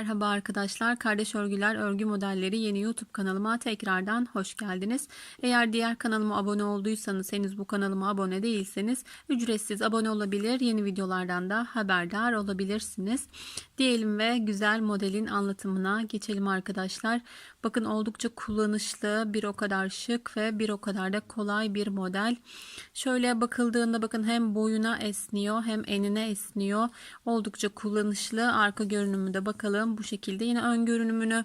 Merhaba arkadaşlar. Kardeş Örgüler Örgü Modelleri yeni YouTube kanalıma tekrardan hoş geldiniz. Eğer diğer kanalıma abone olduysanız henüz bu kanalıma abone değilseniz ücretsiz abone olabilir. Yeni videolardan da haberdar olabilirsiniz. Diyelim ve güzel modelin anlatımına geçelim arkadaşlar. Bakın oldukça kullanışlı, bir o kadar şık ve bir o kadar da kolay bir model. Şöyle bakıldığında bakın hem boyuna esniyor hem enine esniyor. Oldukça kullanışlı. Arka görünümü de bakalım bu şekilde. Yine ön görünümünü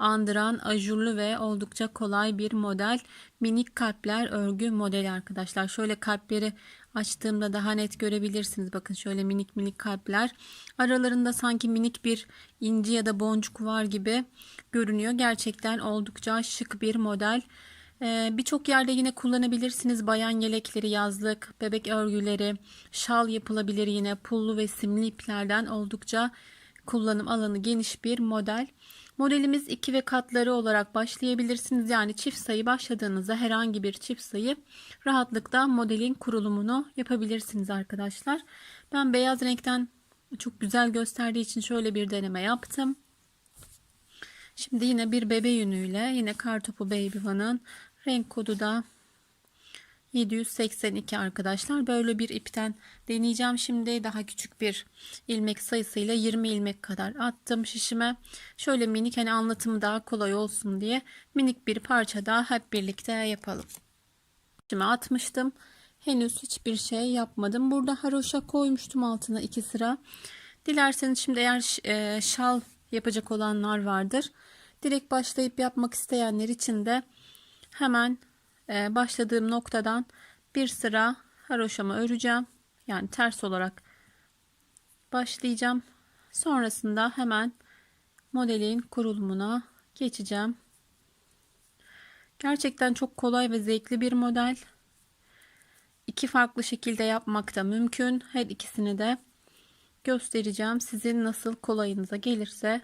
andıran ajurlu ve oldukça kolay bir model. Minik kalpler örgü modeli arkadaşlar. Şöyle kalpleri açtığımda daha net görebilirsiniz. Bakın şöyle minik minik kalpler. Aralarında sanki minik bir inci ya da boncuk var gibi görünüyor. Gerçekten oldukça şık bir model. Ee, Birçok yerde yine kullanabilirsiniz. Bayan yelekleri, yazlık, bebek örgüleri, şal yapılabilir yine pullu ve simli iplerden oldukça kullanım alanı geniş bir model. Modelimiz 2 ve katları olarak başlayabilirsiniz. Yani çift sayı başladığınızda herhangi bir çift sayı rahatlıkla modelin kurulumunu yapabilirsiniz arkadaşlar. Ben beyaz renkten çok güzel gösterdiği için şöyle bir deneme yaptım. Şimdi yine bir bebe yünüyle yine Kartopu Baby One'ın renk kodu da 782 arkadaşlar. Böyle bir ipten deneyeceğim şimdi. Daha küçük bir ilmek sayısıyla 20 ilmek kadar attım şişime. Şöyle minik hani anlatımı daha kolay olsun diye minik bir parça daha hep birlikte yapalım. Şişime atmıştım. Henüz hiçbir şey yapmadım. Burada haroşa koymuştum altına iki sıra. Dilerseniz şimdi eğer e, şal yapacak olanlar vardır. Direkt başlayıp yapmak isteyenler için de hemen başladığım noktadan bir sıra haroşamı öreceğim. Yani ters olarak başlayacağım. Sonrasında hemen modelin kurulumuna geçeceğim. Gerçekten çok kolay ve zevkli bir model. İki farklı şekilde yapmak da mümkün. Her ikisini de göstereceğim. Sizin nasıl kolayınıza gelirse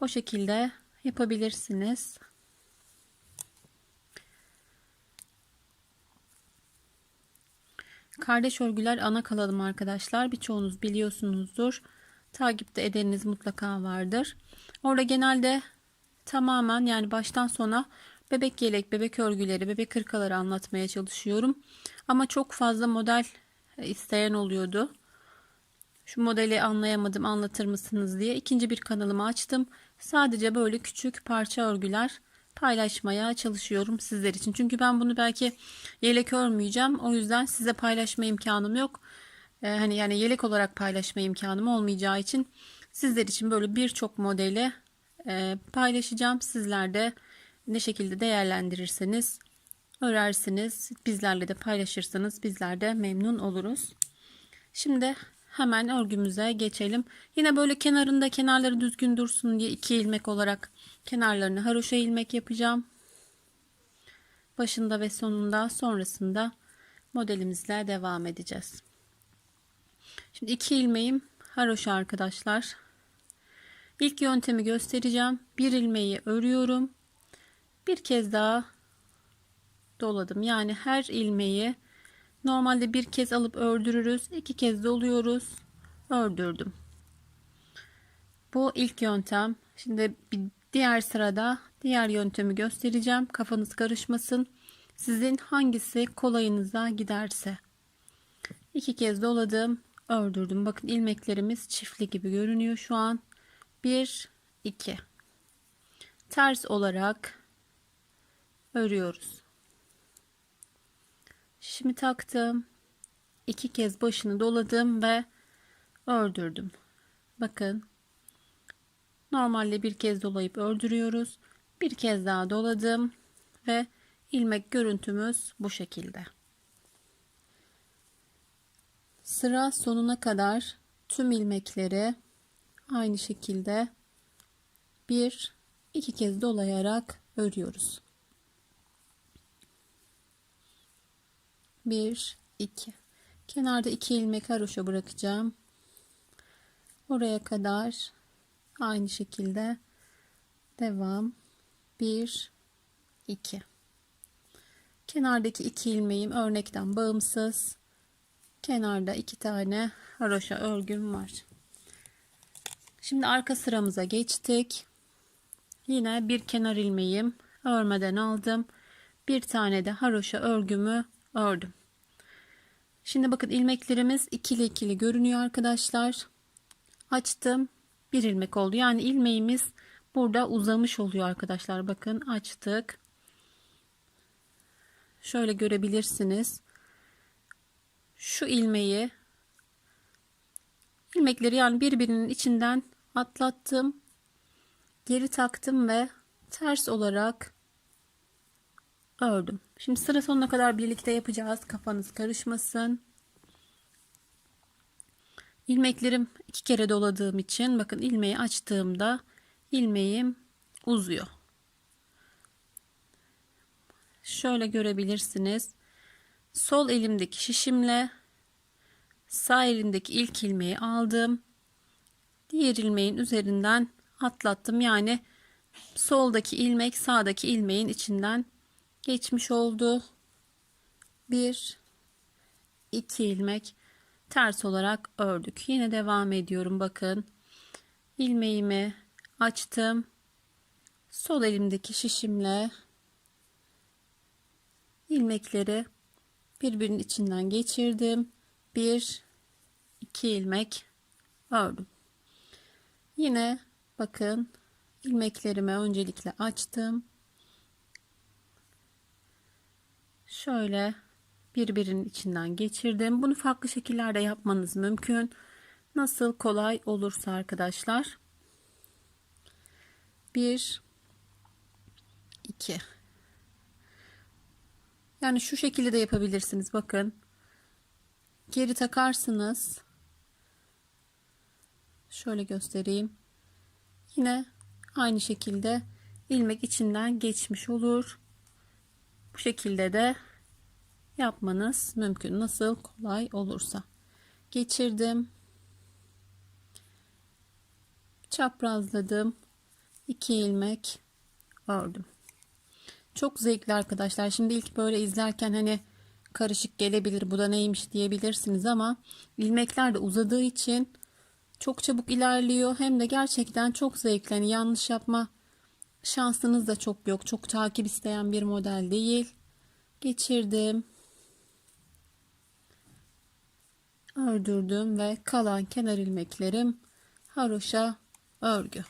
o şekilde yapabilirsiniz. Kardeş örgüler ana kanalım arkadaşlar. Birçoğunuz biliyorsunuzdur. Takipte edeniniz mutlaka vardır. Orada genelde tamamen yani baştan sona bebek yelek, bebek örgüleri, bebek hırkaları anlatmaya çalışıyorum. Ama çok fazla model isteyen oluyordu. Şu modeli anlayamadım anlatır mısınız diye ikinci bir kanalımı açtım. Sadece böyle küçük parça örgüler paylaşmaya çalışıyorum sizler için. Çünkü ben bunu belki yelek örmeyeceğim. O yüzden size paylaşma imkanım yok. Ee, hani yani yelek olarak paylaşma imkanım olmayacağı için sizler için böyle birçok modeli e, paylaşacağım. Sizler de ne şekilde değerlendirirseniz örersiniz. Bizlerle de paylaşırsanız bizler de memnun oluruz. Şimdi hemen örgümüze geçelim. Yine böyle kenarında kenarları düzgün dursun diye iki ilmek olarak kenarlarını haroşa ilmek yapacağım. Başında ve sonunda sonrasında modelimizle devam edeceğiz. Şimdi iki ilmeğim haroşa arkadaşlar. İlk yöntemi göstereceğim. Bir ilmeği örüyorum. Bir kez daha doladım. Yani her ilmeği normalde bir kez alıp ördürürüz. iki kez doluyoruz. Ördürdüm. Bu ilk yöntem. Şimdi bir diğer sırada diğer yöntemi göstereceğim. Kafanız karışmasın. Sizin hangisi kolayınıza giderse. iki kez doladım. Ördürdüm. Bakın ilmeklerimiz çiftli gibi görünüyor şu an. 1 2 ters olarak örüyoruz. Şişimi taktım. iki kez başını doladım ve ördürdüm. Bakın. Normalde bir kez dolayıp ördürüyoruz. Bir kez daha doladım ve ilmek görüntümüz bu şekilde. Sıra sonuna kadar tüm ilmekleri aynı şekilde bir iki kez dolayarak örüyoruz. 1 2 kenarda 2 ilmek haroşa bırakacağım oraya kadar aynı şekilde devam 1 2 Kenardaki iki ilmeğim örnekten bağımsız. Kenarda iki tane haroşa örgüm var. Şimdi arka sıramıza geçtik. Yine bir kenar ilmeğim örmeden aldım. Bir tane de haroşa örgümü ördüm. Şimdi bakın ilmeklerimiz ikili ikili görünüyor arkadaşlar. Açtım. Bir ilmek oldu. Yani ilmeğimiz burada uzamış oluyor arkadaşlar. Bakın açtık. Şöyle görebilirsiniz. Şu ilmeği ilmekleri yani birbirinin içinden atlattım. Geri taktım ve ters olarak ördüm. Şimdi sıra sonuna kadar birlikte yapacağız. Kafanız karışmasın. İlmeklerim iki kere doladığım için bakın ilmeği açtığımda ilmeğim uzuyor. Şöyle görebilirsiniz. Sol elimdeki şişimle sağ elimdeki ilk ilmeği aldım. Diğer ilmeğin üzerinden atlattım. Yani soldaki ilmek sağdaki ilmeğin içinden geçmiş oldu. Bir, iki ilmek ters olarak ördük. Yine devam ediyorum. Bakın ilmeğimi açtım. Sol elimdeki şişimle ilmekleri birbirinin içinden geçirdim. Bir, iki ilmek ördüm. Yine bakın ilmeklerimi öncelikle açtım. Şöyle birbirinin içinden geçirdim. Bunu farklı şekillerde yapmanız mümkün. Nasıl kolay olursa arkadaşlar. 1 2 Yani şu şekilde de yapabilirsiniz. Bakın. Geri takarsınız. Şöyle göstereyim. Yine aynı şekilde ilmek içinden geçmiş olur. Bu şekilde de yapmanız mümkün. Nasıl kolay olursa. Geçirdim. Çaprazladım. 2 ilmek ördüm. Çok zevkli arkadaşlar. Şimdi ilk böyle izlerken hani karışık gelebilir. Bu da neymiş diyebilirsiniz ama ilmekler de uzadığı için çok çabuk ilerliyor. Hem de gerçekten çok zevkli. Hani yanlış yapma şansınız da çok yok. Çok takip isteyen bir model değil. Geçirdim. Ördürdüm ve kalan kenar ilmeklerim haroşa örgü.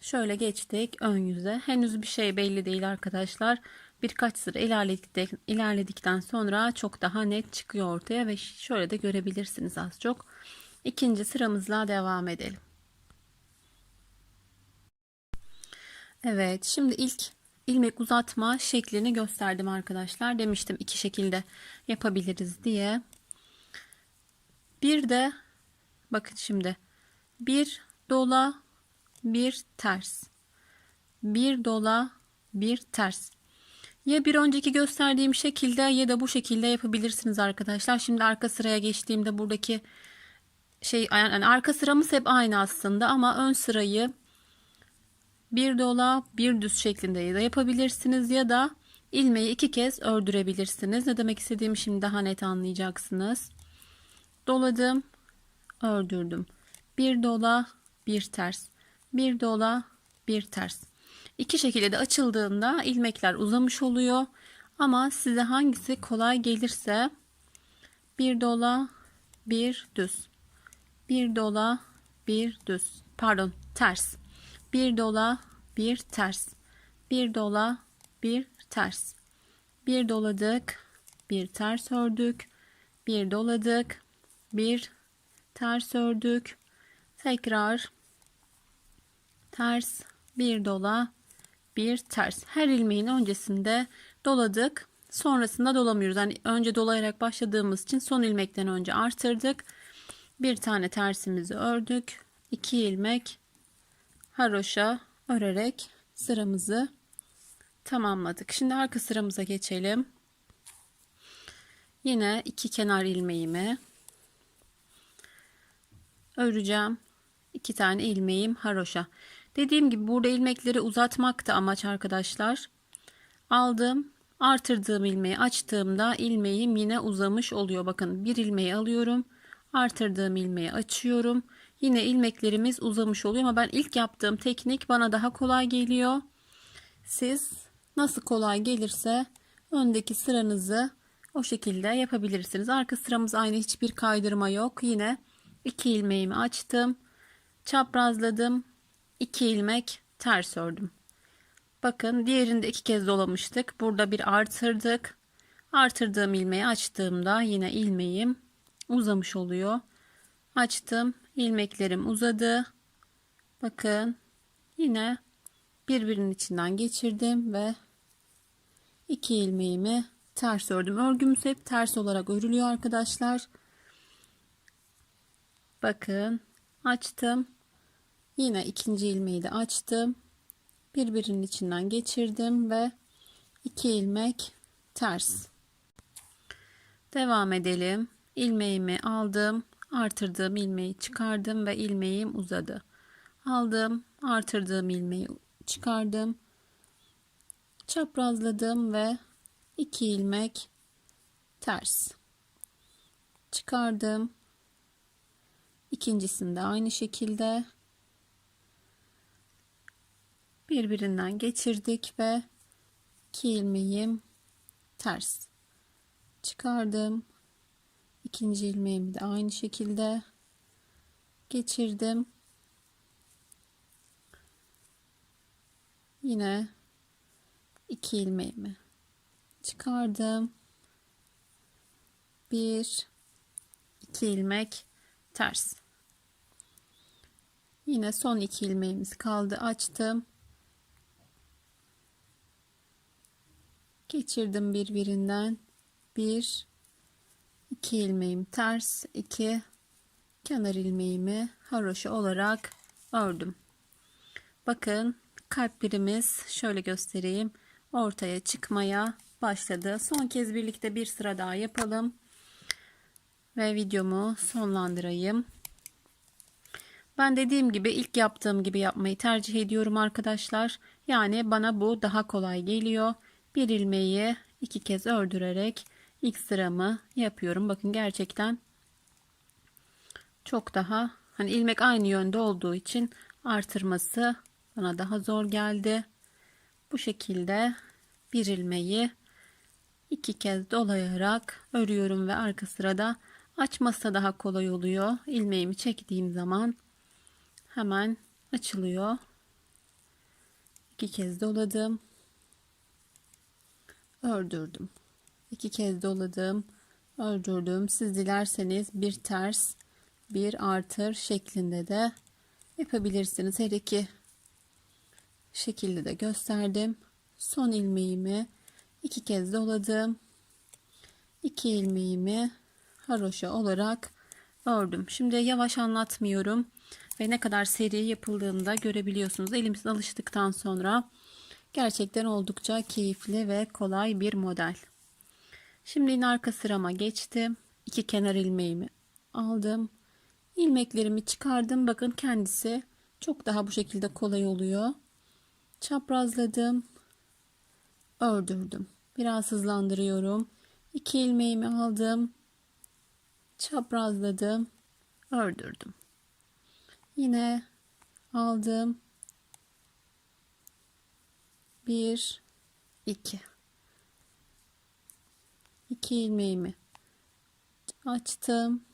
Şöyle geçtik ön yüze. Henüz bir şey belli değil arkadaşlar. Birkaç sıra ilerledik, ilerledikten sonra çok daha net çıkıyor ortaya ve şöyle de görebilirsiniz az çok. İkinci sıramızla devam edelim. Evet şimdi ilk ilmek uzatma şeklini gösterdim arkadaşlar. Demiştim iki şekilde yapabiliriz diye. Bir de bakın şimdi bir dola bir ters bir dola bir ters ya bir önceki gösterdiğim şekilde ya da bu şekilde yapabilirsiniz arkadaşlar. Şimdi arka sıraya geçtiğimde buradaki şey yani arka sıramız hep aynı aslında ama ön sırayı bir dola bir düz şeklinde de yapabilirsiniz ya da ilmeği iki kez ördürebilirsiniz. Ne demek istediğimi şimdi daha net anlayacaksınız. Doladım, ördürdüm. Bir dola, bir ters. Bir dola, bir ters. İki şekilde de açıldığında ilmekler uzamış oluyor. Ama size hangisi kolay gelirse bir dola, bir düz. Bir dola, bir düz. Pardon, ters. Bir dola, bir ters. Bir dola, bir ters. Bir doladık, bir ters ördük. Bir doladık, bir ters ördük. Tekrar ters, bir dola, bir ters. Her ilmeğin öncesinde doladık. Sonrasında dolamıyoruz. Yani önce dolayarak başladığımız için son ilmekten önce artırdık. Bir tane tersimizi ördük. 2 ilmek haroşa örerek sıramızı tamamladık. Şimdi arka sıramıza geçelim. Yine iki kenar ilmeğimi öreceğim. İki tane ilmeğim haroşa. Dediğim gibi burada ilmekleri uzatmak da amaç arkadaşlar. Aldım. Artırdığım ilmeği açtığımda ilmeğim yine uzamış oluyor. Bakın bir ilmeği alıyorum. Artırdığım ilmeği açıyorum. Yine ilmeklerimiz uzamış oluyor ama ben ilk yaptığım teknik bana daha kolay geliyor. Siz nasıl kolay gelirse öndeki sıranızı o şekilde yapabilirsiniz. Arka sıramız aynı hiçbir kaydırma yok. Yine iki ilmeğimi açtım. Çaprazladım. 2 ilmek ters ördüm. Bakın diğerinde iki kez dolamıştık. Burada bir artırdık. Artırdığım ilmeği açtığımda yine ilmeğim uzamış oluyor. Açtım. İlmeklerim uzadı. Bakın yine birbirinin içinden geçirdim ve iki ilmeğimi ters ördüm. Örgümüz hep ters olarak örülüyor arkadaşlar. Bakın açtım. Yine ikinci ilmeği de açtım. Birbirinin içinden geçirdim ve iki ilmek ters. Devam edelim. İlmeğimi aldım. Artırdığım ilmeği çıkardım ve ilmeğim uzadı. Aldım. Artırdığım ilmeği çıkardım. Çaprazladım ve iki ilmek ters. Çıkardım. İkincisinde aynı şekilde birbirinden geçirdik ve iki ilmeğim ters çıkardım ikinci ilmeğimi de aynı şekilde geçirdim. Yine iki ilmeğimi çıkardım. Bir iki ilmek ters. Yine son iki ilmeğimiz kaldı. Açtım. Geçirdim birbirinden. Bir iki ilmeğim ters iki kenar ilmeğimi haroşa olarak ördüm. Bakın kalplerimiz şöyle göstereyim ortaya çıkmaya başladı. Son kez birlikte bir sıra daha yapalım ve videomu sonlandırayım. Ben dediğim gibi ilk yaptığım gibi yapmayı tercih ediyorum arkadaşlar. Yani bana bu daha kolay geliyor. Bir ilmeği iki kez ördürerek ilk sıramı yapıyorum. Bakın gerçekten çok daha hani ilmek aynı yönde olduğu için artırması bana daha zor geldi. Bu şekilde bir ilmeği iki kez dolayarak örüyorum ve arka sırada açması da daha kolay oluyor. İlmeğimi çektiğim zaman hemen açılıyor. İki kez doladım ördürdüm. İki kez doladım, ördürdüm. Siz dilerseniz bir ters, bir artır şeklinde de yapabilirsiniz. Her iki şekilde de gösterdim. Son ilmeğimi iki kez doladım. İki ilmeğimi haroşa olarak ördüm. Şimdi yavaş anlatmıyorum ve ne kadar seri yapıldığını görebiliyorsunuz. Elimizin alıştıktan sonra Gerçekten oldukça keyifli ve kolay bir model. Şimdi yine arka sırama geçtim. İki kenar ilmeğimi aldım. İlmeklerimi çıkardım. Bakın kendisi çok daha bu şekilde kolay oluyor. Çaprazladım. Ördürdüm. Biraz hızlandırıyorum. İki ilmeğimi aldım. Çaprazladım. Ördürdüm. Yine aldım. 1 2 2 ilmeğimi açtım.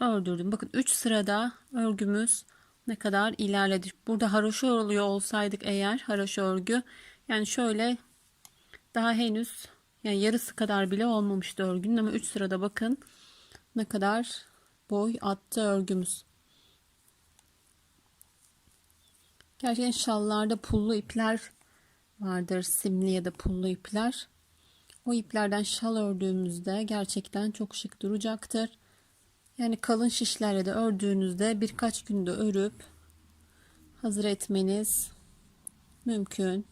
Ördürdüm bakın 3 sırada örgümüz ne kadar ilerledi. Burada haroşa oluyor olsaydık eğer haroşa örgü. Yani şöyle daha henüz yani yarısı kadar bile olmamıştı örgünün ama 3 sırada bakın ne kadar boy attı örgümüz. Gerçekten şallarda pullu ipler vardır. Simli ya da pullu ipler. O iplerden şal ördüğümüzde gerçekten çok şık duracaktır. Yani kalın şişlerle de ördüğünüzde birkaç günde örüp hazır etmeniz mümkün.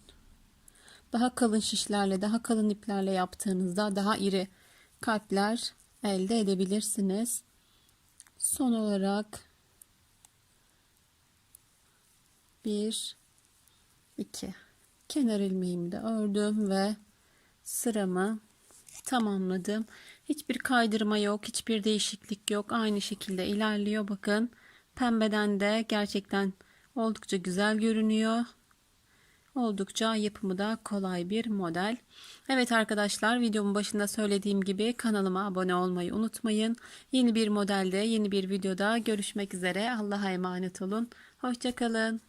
Daha kalın şişlerle, daha kalın iplerle yaptığınızda daha iri kalpler elde edebilirsiniz. Son olarak 1 2 kenar ilmeğimi de ördüm ve sıramı tamamladım. Hiçbir kaydırma yok, hiçbir değişiklik yok. Aynı şekilde ilerliyor. Bakın pembeden de gerçekten oldukça güzel görünüyor. Oldukça yapımı da kolay bir model. Evet arkadaşlar videomun başında söylediğim gibi kanalıma abone olmayı unutmayın. Yeni bir modelde yeni bir videoda görüşmek üzere. Allah'a emanet olun. Hoşçakalın.